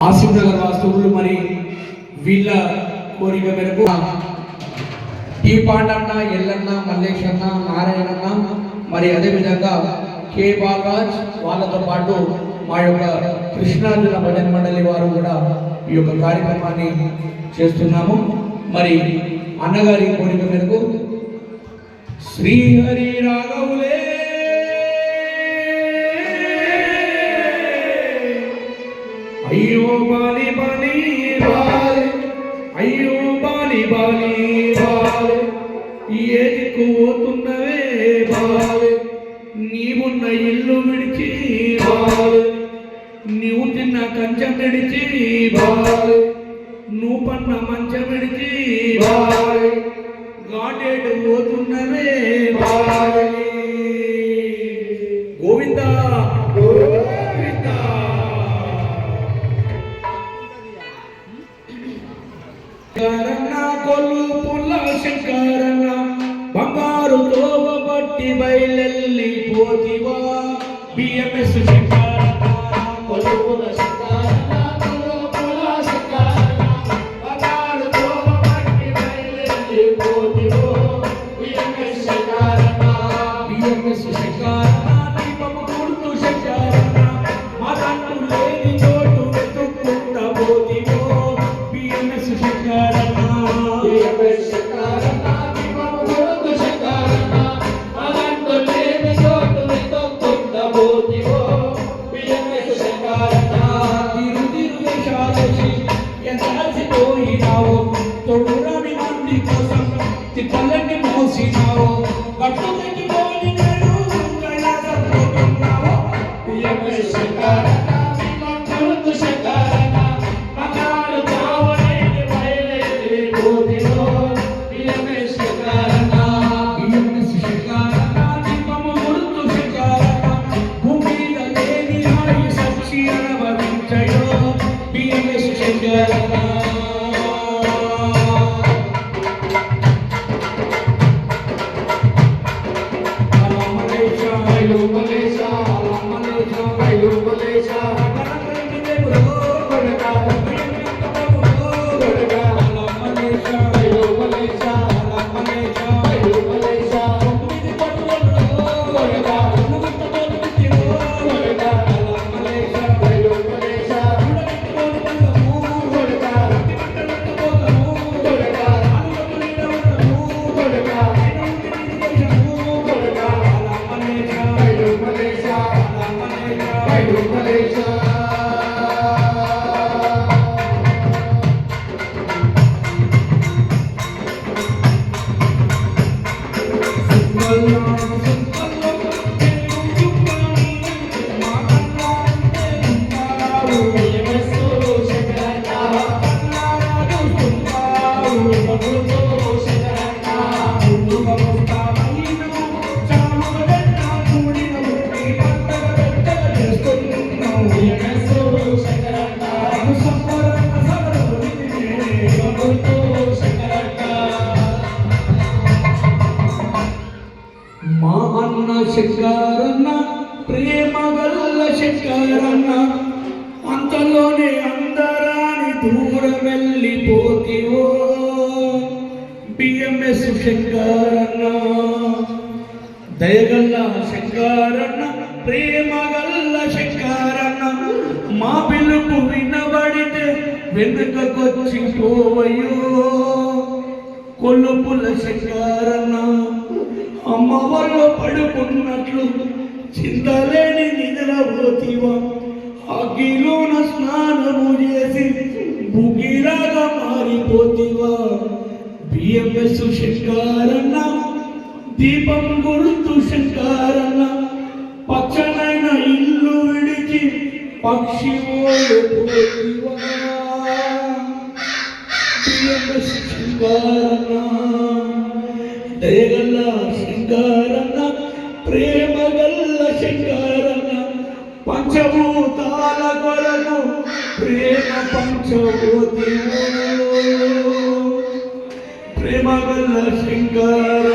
ఆసిఫ్ నగర్ వాస్తవులు మరి వీళ్ళ కోరిక మేరకు. టీ పాండన్న ఎల్లన్న మల్లేశన్న నారాయణన్న మరి అదేవిధంగా కే బాలరాజ్ వాళ్ళతో పాటు మా యొక్క కృష్ణార్జున భజన మండలి వారు కూడా ఈ యొక్క కార్యక్రమాన్ని చేస్తున్నాము. మరి అన్నగారి కోరిక మేరకు శ్రీహరి రాఘవులే అయ్యో బాలి బాలి బాలి. అయ్యో బాలి బాలి బాలి. ఏ దిక్కు పోతున్నవే బాలి. నీవున్న ఇల్లు విడిచి బాలి. నీవు తిన్న కంచం విడిచి బాలి. నువ్వు పన్న మంచం విడిచి ಯಾರು ಕೋಪ ಪಟ್ಟಿ ಬೈಲಲ್ಲಿ ಪೋತಿವಾ ಬಿ ಎಂ ಎಸ್ ಶಿಕ್ಷಣ ఈ పన్నెండు గల్ల అంతలోనే అందరాని దూరం వెళ్ళిపోతివో బిఎంఎస్ శంకరన్న దయగల్ల శంకారన్న ప్రేమ గల్ల మా పిలుపు వినబడితే వెనుకకొచ్చి పోవయ్యో. కొలుపుల శంకారన్న అమ్మ పడుకున్నట్లు చింతలే నిద్రపోతివా అగ్గిలోన స్నానము చేసి బుగిరాగా మారిపోతివా. బిఎంఎస్ శంకారన్న దీపం గుర్తు శంకారన్న పచ్చనైన ఇల్లు విడిచి పక్షి పోతివా. బిఎంఎస్ శంకరన్న దయగల్ల శంకరన్న ప్రేమగల్ల శంకరన్న పంచభూతాల కొరకు ప్రేమ పంచభూతి ప్రేమ ప్రేమగల్ల శంకరన్న